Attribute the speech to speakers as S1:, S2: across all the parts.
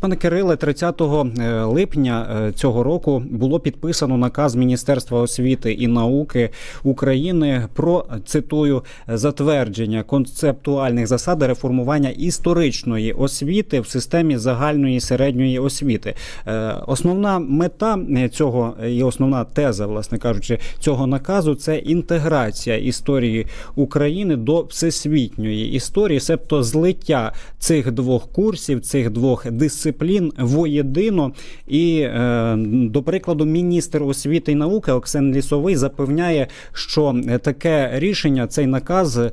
S1: Пане Кириле, 30 е, липня е, цього року було підписано наказ Міністерства освіти і науки України про цитую затвердження концептуальних засад реформування історичної освіти в системі загальної середньої освіти. Е, Основна мета цього і основна теза, власне кажучи, цього наказу це інтеграція історії України до всесвітньої історії, себто злиття цих двох курсів, цих двох дисциплін воєдино. І, е, до прикладу, міністр освіти і науки Оксен Лісовий запевняє, що таке рішення, цей наказ, е,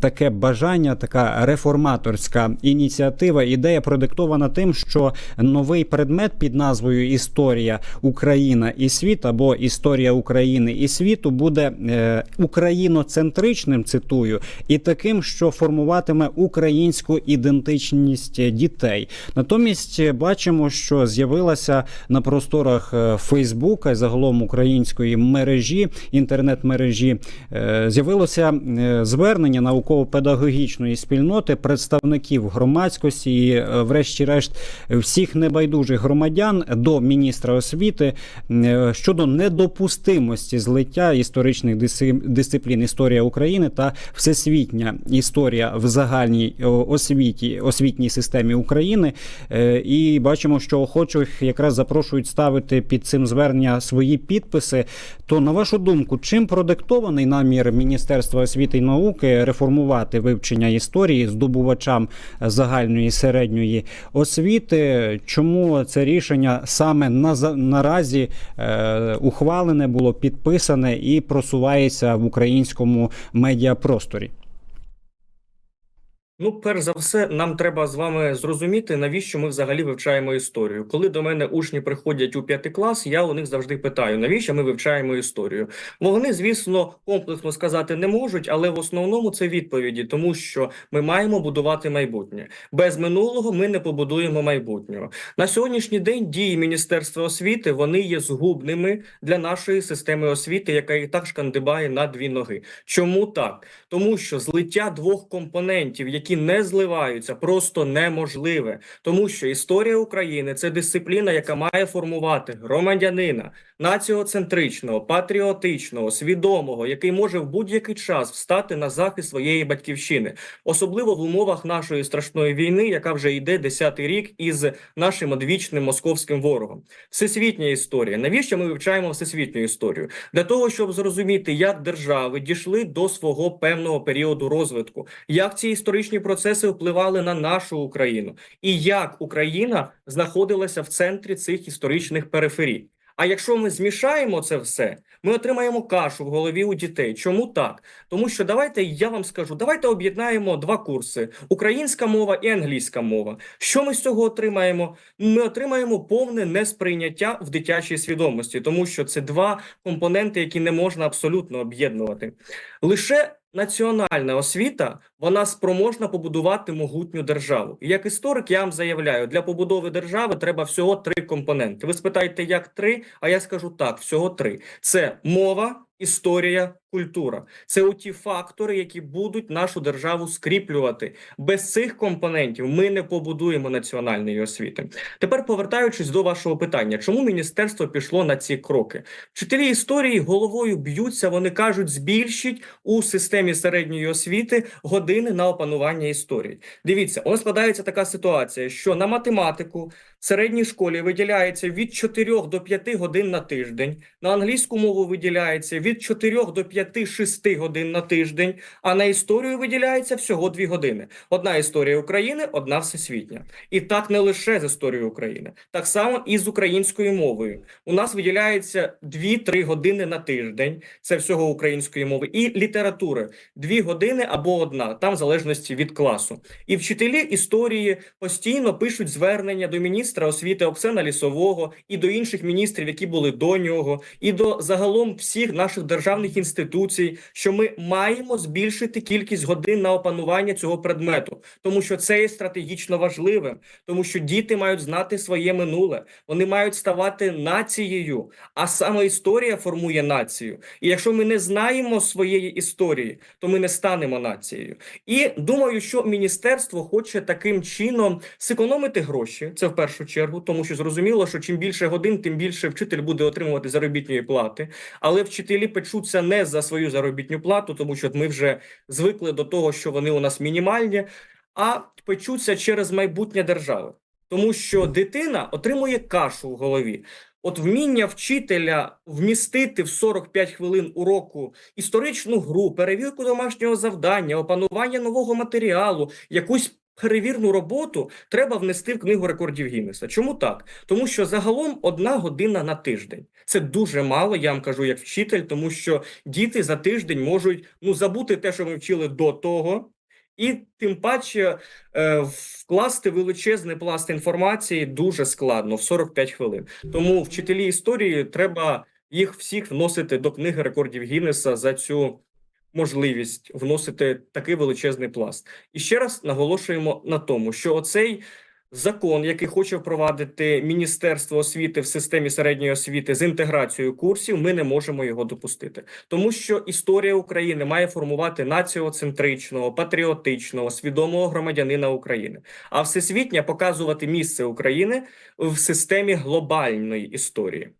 S1: таке бажання, така реформаторська ініціатива, ідея продиктована тим, що новий предмет під назвою Історія Україна і світ або Історія України і світу буде е, україноцентричним, цитую, і таким, що формуватиме українську ідентичність дітей. Натомість е, бачимо, що з'явилася на просторах е, Фейсбука і загалом української мережі, інтернет-мережі, е, з'явилося звернення науково-педагогічної спільноти, представників громадськості, і, врешті-решт, всіх небайдужих громадян до міністра освіти щодо недопустимості злиття історичних дисциплін історія України та всесвітня історія в загальній освіті освітній системі України. Е, І бачимо, що охочих якраз запрошують ставити під цим звернення свої підписи. То на вашу думку, чим продиктований намір Міністерства освіти і науки реформувати вивчення історії здобувачам загальної середньої освіти? Чому це рішення саме на наразі е, ухвалене було підписане і просувається в українському медіапросторі?
S2: Ну, перш за все, нам треба з вами зрозуміти, навіщо ми взагалі вивчаємо історію. Коли до мене учні приходять у п'ятий клас, я у них завжди питаю, навіщо ми вивчаємо історію. Вони, звісно, комплексно сказати не можуть, але в основному це відповіді, тому що ми маємо будувати майбутнє. Без минулого ми не побудуємо майбутнього. На сьогоднішній день дії Міністерства освіти вони є згубними для нашої системи освіти, яка і так шкандибає на дві ноги. Чому так? Тому що злиття двох компонентів, які не зливаються, просто неможливе. Тому що історія України це дисципліна, яка має формувати громадянина націоцентричного, патріотичного, свідомого, який може в будь-який час встати на захист своєї батьківщини, особливо в умовах нашої страшної війни, яка вже йде десятий рік із нашим одвічним московським ворогом. Всесвітня історія. Навіщо ми вивчаємо всесвітню історію? Для того, щоб зрозуміти, як держави дійшли до свого певного періоду розвитку, як ці історичні процеси впливали на нашу Україну, і як Україна знаходилася в центрі цих історичних периферій. А якщо ми змішаємо це все, ми отримаємо кашу в голові у дітей. Чому так? Тому що давайте я вам скажу, давайте об'єднаємо два курси: українська мова і англійська мова. Що ми з цього отримаємо? Ми отримаємо повне несприйняття в дитячій свідомості, тому що це два компоненти, які не можна абсолютно об'єднувати. Лише національна освіта вона спроможна побудувати могутню державу. І як історик, я вам заявляю, для побудови держави треба всього три компоненти. Ви спитаєте, як три? А я скажу так: всього три: це мова, історія, культура. Це оті фактори, які будуть нашу державу скріплювати. Без цих компонентів ми не побудуємо національної освіти. Тепер повертаючись до вашого питання, чому міністерство пішло на ці кроки? Вчителі історії головою б'ються. Вони кажуть, збільшіть у системі середньої освіти години на опанування історії. Дивіться, нас складається така ситуація, що на математику в середній школі виділяється від 4 до 5 годин на тиждень, на англійську мову виділяється від 4 до 5-6 годин на тиждень, а на історію виділяється всього 2 години. Одна історія України, одна всесвітня. І так не лише з історією України, так само і з українською мовою. У нас виділяється 2-3 години на тиждень, це всього української мови, і літератури 2 години або одна, там в залежності від класу. І вчителі історії постійно пишуть звернення до міністра освіти Оксена Лісового і до інших міністрів, які були до нього, і до загалом всіх наших державних інституцій, що ми маємо збільшити кількість годин на опанування цього предмету, тому що це є стратегічно важливим, тому що діти мають знати своє минуле, вони мають ставати нацією, а саме історія формує націю. І якщо ми не знаємо своєї історії, то ми не станемо нацією. І думаю, що міністерство хоче таким чином зекономити гроші. Це в першу чергу, тому що зрозуміло, що чим більше годин, тим більше вчитель буде отримувати заробітної плати. Але вчителі печуться не за свою заробітну плату, тому що ми вже звикли до того, що вони у нас мінімальні, а печуться через майбутнє держави. Тому що дитина отримує кашу в голові. От вміння вчителя вмістити в 45 хвилин уроку історичну гру, перевірку домашнього завдання, опанування нового матеріалу, якусь перевірну роботу треба внести в книгу рекордів Гіннеса. Чому так? Тому що загалом одна година на тиждень. Це дуже мало, я вам кажу, як вчитель, тому що діти за тиждень можуть ну забути те, що ми вчили до того. І тим паче е, вкласти величезний пласт інформації дуже складно в 45 хвилин. Тому вчителі історії треба їх всіх вносити до книги рекордів Гіннеса за цю можливість вносити такий величезний пласт. І ще раз наголошуємо на тому, що оцей закон, який хоче впровадити Міністерство освіти в системі середньої освіти з інтеграцією курсів, ми не можемо його допустити, тому що історія України має формувати націоцентричного, патріотичного, свідомого громадянина України, а всесвітня показувати місце України в системі глобальної історії.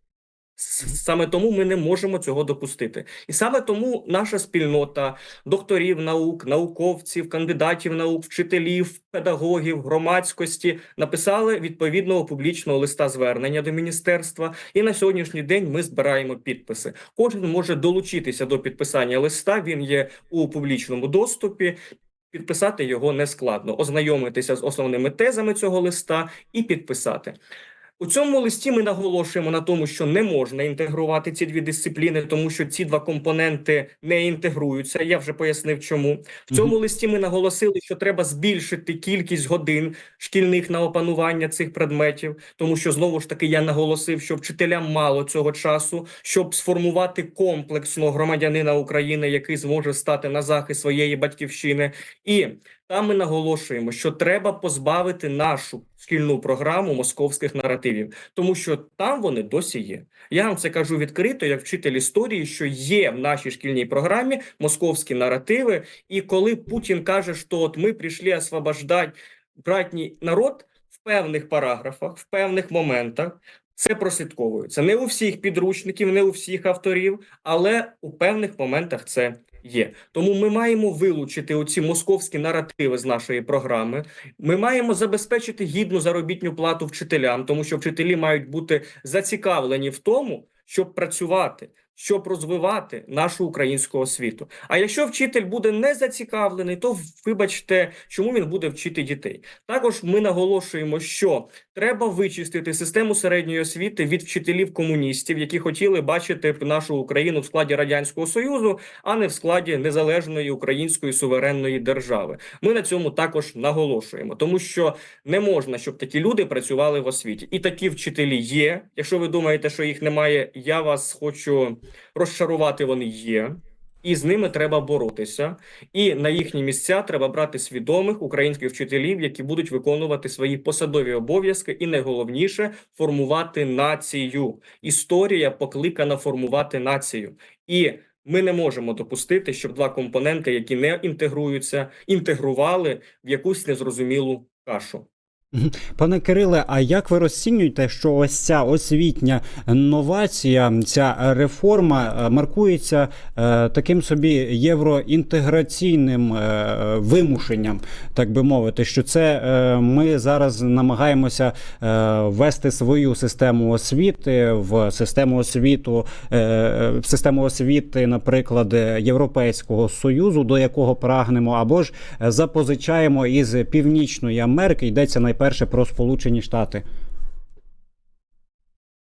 S2: Саме тому ми не можемо цього допустити, і саме тому наша спільнота докторів наук, науковців, кандидатів наук, вчителів, педагогів, громадськості написали відповідного публічного листа звернення до міністерства. І на сьогоднішній день ми збираємо підписи. Кожен може долучитися до підписання листа. Він є у публічному доступі. Підписати його не складно, ознайомитися з основними тезами цього листа і підписати. У цьому листі ми наголошуємо на тому, що не можна інтегрувати ці дві дисципліни, тому що ці два компоненти не інтегруються. Я вже пояснив, чому. В цьому листі ми наголосили, що треба збільшити кількість годин шкільних на опанування цих предметів, тому що знову ж таки я наголосив, що вчителям мало цього часу, щоб сформувати комплексного громадянина України, який зможе стати на захист своєї батьківщини, і там ми наголошуємо, що треба позбавити нашу шкільну програму московських наративів, тому що там вони досі є. Я вам це кажу відкрито, як вчитель історії, що є в нашій шкільній програмі московські наративи. І коли Путін каже, що от ми прийшли освобождати братній народ в певних параграфах, в певних моментах. Це прослідковується не у всіх підручників, не у всіх авторів, але у певних моментах це є. Тому ми маємо вилучити оці московські наративи з нашої програми. Ми маємо забезпечити гідну заробітну плату вчителям, тому що вчителі мають бути зацікавлені в тому, щоб працювати, щоб розвивати нашу українську освіту. А якщо вчитель буде не зацікавлений, то вибачте, чому він буде вчити дітей. Також ми наголошуємо, що треба вичистити систему середньої освіти від вчителів комуністів, які хотіли бачити нашу Україну в складі радянського союзу, а не в складі незалежної української суверенної держави. Ми на цьому також наголошуємо, тому що не можна, щоб такі люди працювали в освіті, і такі вчителі є. Якщо ви думаєте, що їх немає, я вас хочу розчарувати. Вони є. І з ними треба боротися, і на їхні місця треба брати свідомих українських вчителів, які будуть виконувати свої посадові обов'язки, і найголовніше формувати націю. Історія покликана формувати націю, і ми не можемо допустити, щоб два компоненти, які не інтегруються, інтегрували в якусь незрозумілу кашу.
S1: Пане Кириле, а як ви розцінюєте, що ось ця освітня новація, ця реформа е, маркується е, таким собі євроінтеграційним е, вимушенням, так би мовити, що це ми зараз намагаємося ввести свою систему освіти в систему освіту, в систему освіти, наприклад, Європейського союзу, до якого прагнемо, або ж запозичаємо із Північної Америки. Йдеться найперше про Сполучені Штати.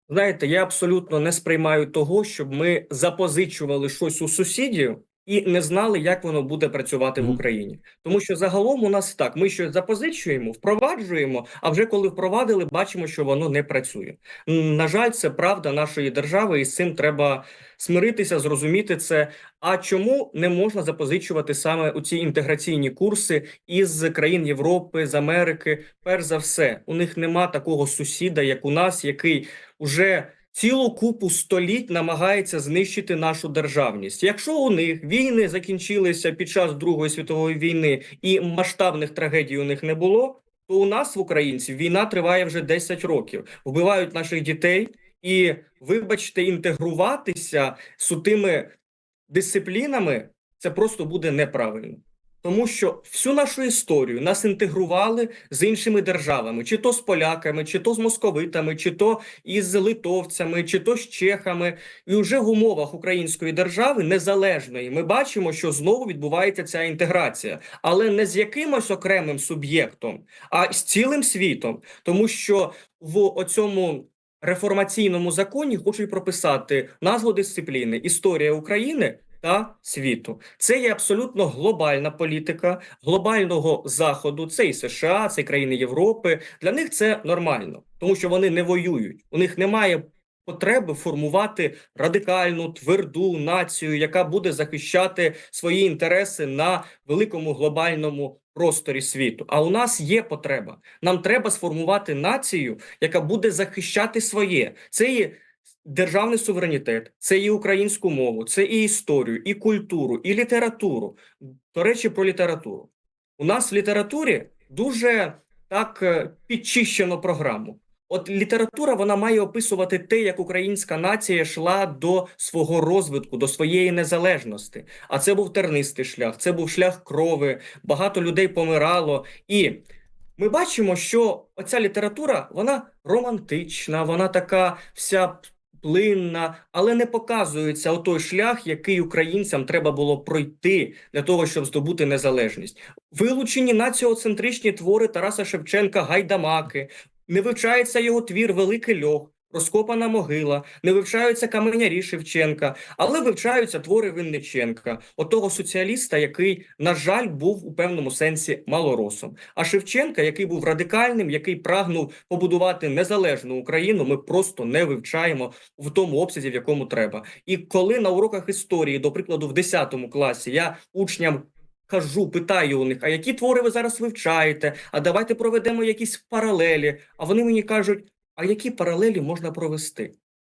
S2: Знаєте, я абсолютно не сприймаю того, щоб ми запозичували щось у сусідів і не знали, як воно буде працювати в Україні. Тому що загалом у нас так: ми щось запозичуємо, впроваджуємо, а вже коли впровадили, бачимо, що воно не працює. На жаль, це правда нашої держави, і з цим треба смиритися, зрозуміти це. А чому не можна запозичувати саме у ці інтеграційні курси із країн Європи, з Америки? Перш за все, у них нема такого сусіда, як у нас, який уже цілу купу століть намагається знищити нашу державність. Якщо у них війни закінчилися під час Другої світової війни і масштабних трагедій у них не було, то у нас в українців війна триває вже 10 років. Вбивають наших дітей, і вибачте, інтегруватися з тими дисциплінами це просто буде неправильно. Тому що всю нашу історію нас інтегрували з іншими державами, чи то з поляками, чи то з московитами, чи то із литовцями, чи то з чехами. І вже в умовах української держави незалежної ми бачимо, що знову відбувається ця інтеграція, але не з якимось окремим суб'єктом, а з цілим світом, тому що в оцьому реформаційному законі хочуть прописати назву дисципліни Історія України та світу. Це є абсолютно глобальна політика глобального заходу. Це і США, це і країни Європи. Для них це нормально, тому що вони не воюють. У них немає потреби формувати радикальну тверду націю, яка буде захищати свої інтереси на великому глобальному просторі світу. А у нас є потреба. Нам треба сформувати націю, яка буде захищати своє. Це є державний суверенітет, це і українську мову, це і історію, і культуру, і літературу. До речі, про літературу. У нас в літературі дуже так е, підчищено програму. От література вона має описувати те, як українська нація йшла до свого розвитку, до своєї незалежності. А це був тернистий шлях, це був шлях крови, багато людей помирало. І ми бачимо, що оця література вона романтична, вона така вся плинна, але не показується той шлях, який українцям треба було пройти для того, щоб здобути незалежність. Вилучені націоцентричні твори Тараса Шевченка Гайдамаки, не вивчається його твір Великий льох. Розкопана могила, не вивчаються каменярі Шевченка, але вивчаються твори Винниченка, отого соціаліста, який, на жаль, був у певному сенсі малоросом. А Шевченка, який був радикальним, який прагнув побудувати незалежну Україну, ми просто не вивчаємо в тому обсязі, в якому треба. І коли на уроках історії, до прикладу, в 10 класі я учням кажу, питаю у них, а які твори ви зараз вивчаєте? А давайте проведемо якісь паралелі. А вони мені кажуть, а які паралелі можна провести?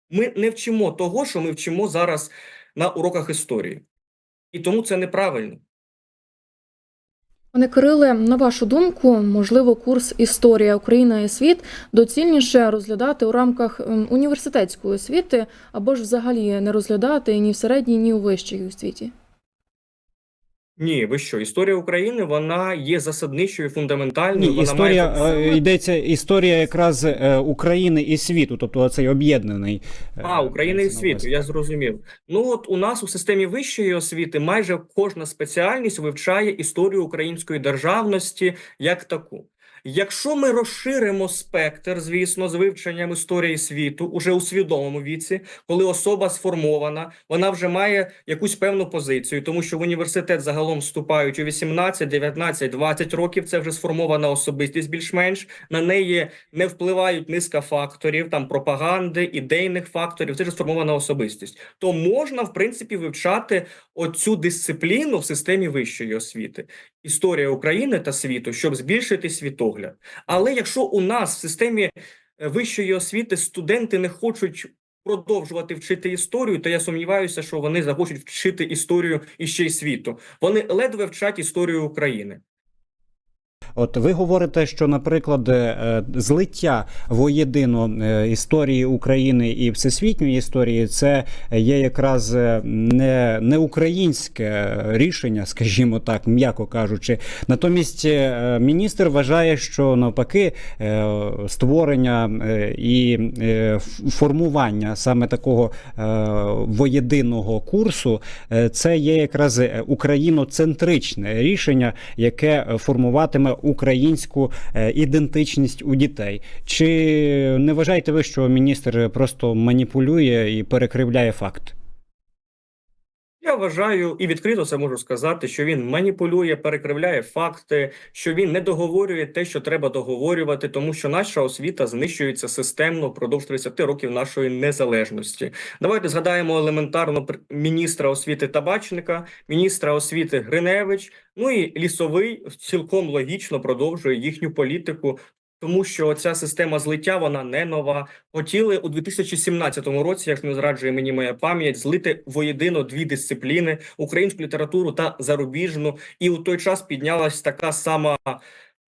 S2: Ми не вчимо того, що ми вчимо зараз на уроках історії. І тому це неправильно.
S3: Пане Кириле, на вашу думку, можливо, курс Історія Україна і світ доцільніше розглядати у рамках ем, університетської освіти або ж взагалі не розглядати ні в середній, ні у вищій освіті?
S2: Ні, ви що? Історія України вона є засадничою, фундаментальною.
S1: Ні,
S2: вона
S1: історія
S2: має
S1: е, йдеться історія якраз е, України і світу, тобто цей об'єднаний е,
S2: А, України і світу, я зрозумів. Ну от у нас у системі вищої освіти майже кожна спеціальність вивчає історію української державності як таку. Якщо ми розширимо спектр, звісно, з вивченням історії світу уже у свідомому віці, коли особа сформована, вона вже має якусь певну позицію, тому що в університет загалом вступають у 18, 19, 20 років. Це вже сформована особистість більш-менш. На неї не впливають низка факторів, там пропаганди, ідейних факторів. Це вже сформована особистість. То можна, в принципі, вивчати оцю дисципліну в системі вищої освіти, історія України та світу, щоб збільшити світогляд. Але якщо у нас в системі е, вищої освіти студенти не хочуть продовжувати вчити історію, то я сумніваюся, що вони захочуть вчити історію іще й світу. Вони ледве вчать історію України.
S1: От ви говорите, що, наприклад, е, злиття воєдино е, історії України і всесвітньої історії це є якраз е, не, не українське рішення, скажімо так, м'яко кажучи. Натомість міністр вважає, що навпаки створення і формування саме такого воєдиного курсу це є якраз україноцентричне рішення, яке формуватиме українську е, ідентичність у дітей. Чи не вважаєте ви, що міністр просто маніпулює і перекривляє факт?
S2: Я вважаю і відкрито це можу сказати, що він маніпулює, перекривляє факти, що він не договорює те, що треба договорювати, тому що наша освіта знищується системно впродовж 30 років нашої незалежності. Давайте згадаємо елементарно міністра освіти Табачника, міністра освіти Гриневич. Ну і лісовий цілком логічно продовжує їхню політику. Тому що ця система злиття вона не нова. Хотіли у 2017 році, як не зраджує мені моя пам'ять, злити воєдино дві дисципліни: українську літературу та зарубіжну. І у той час піднялась така сама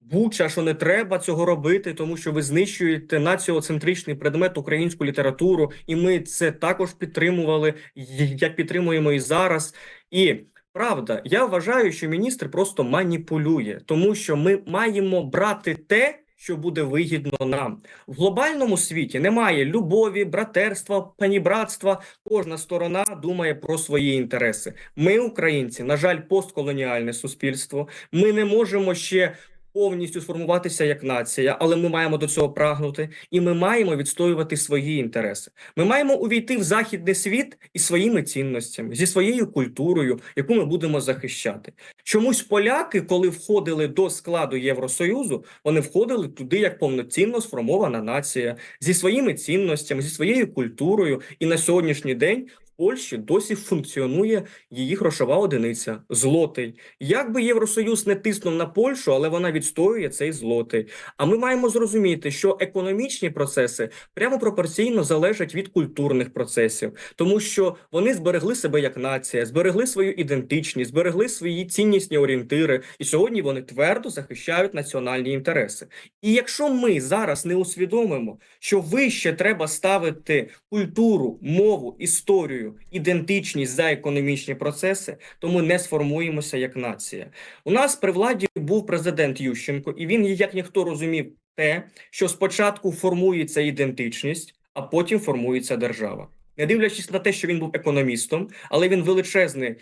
S2: буча, що не треба цього робити, тому що ви знищуєте націоцентричний предмет українську літературу, і ми це також підтримували, як підтримуємо і зараз. І правда, я вважаю, що міністр просто маніпулює, тому що ми маємо брати те. Що буде вигідно нам в глобальному світі немає любові, братерства, панібратства. Кожна сторона думає про свої інтереси. Ми, українці, на жаль, постколоніальне суспільство. Ми не можемо ще повністю сформуватися як нація, але ми маємо до цього прагнути, і ми маємо відстоювати свої інтереси. Ми маємо увійти в західний світ із своїми цінностями, зі своєю культурою, яку ми будемо захищати. Чомусь поляки, коли входили до складу Євросоюзу, вони входили туди як повноцінно сформована нація зі своїми цінностями, зі своєю культурою. І на сьогоднішній день Польщі досі функціонує її грошова одиниця злотий. Як би Євросоюз не тиснув на Польщу, але вона відстоює цей злотий. А ми маємо зрозуміти, що економічні процеси прямо пропорційно залежать від культурних процесів, тому що вони зберегли себе як нація, зберегли свою ідентичність, зберегли свої ціннісні орієнтири, і сьогодні вони твердо захищають національні інтереси. І якщо ми зараз не усвідомимо, що вище треба ставити культуру, мову, історію, ідентичність за економічні процеси, то ми не сформуємося як нація. У нас при владі був президент Ющенко, і він як ніхто розумів те, що спочатку формується ідентичність, а потім формується держава. Не дивлячись на те, що він був економістом, але він величезний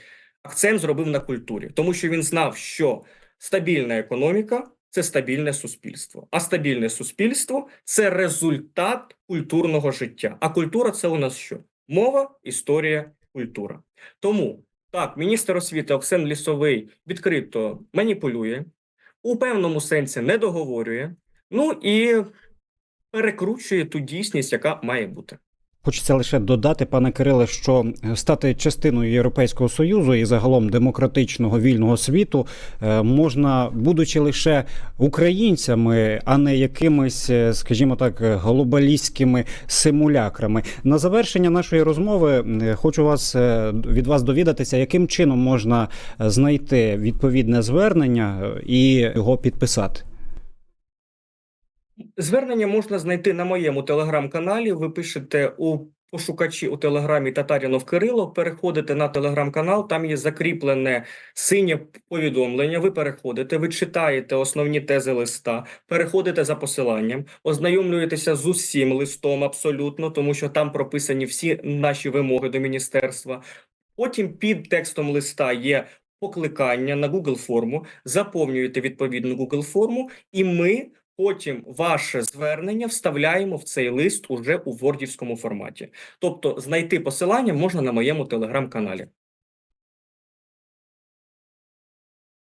S2: акцент зробив на культурі, тому що він знав, що стабільна економіка це стабільне суспільство, а стабільне суспільство це результат культурного життя. А культура це у нас що? Мова, історія, культура. Тому так, міністр освіти Оксен Лісовий відкрито маніпулює, у певному сенсі не договорює, ну і перекручує ту дійсність, яка має бути.
S1: Хочеться лише додати, пане Кириле, що е, стати частиною Європейського союзу і загалом демократичного вільного світу е, можна, будучи лише українцями, а не якимись, е, скажімо так, глобалістськими симулякрами. На завершення нашої розмови хочу вас від вас довідатися, яким чином можна знайти відповідне звернення і його підписати.
S2: Звернення можна знайти на моєму телеграм-каналі. Ви пишете у пошукачі у телеграмі Татарінов Кирило. Переходите на телеграм-канал. Там є закріплене синє повідомлення. Ви переходите, ви читаєте основні тези листа, переходите за посиланням, ознайомлюєтеся з усім листом абсолютно, тому що там прописані всі наші вимоги до міністерства. Потім під текстом листа є покликання на Google форму. Заповнюєте відповідну Google форму, і ми. Потім ваше звернення вставляємо в цей лист уже у вордівському форматі. Тобто знайти посилання можна на моєму телеграм-каналі.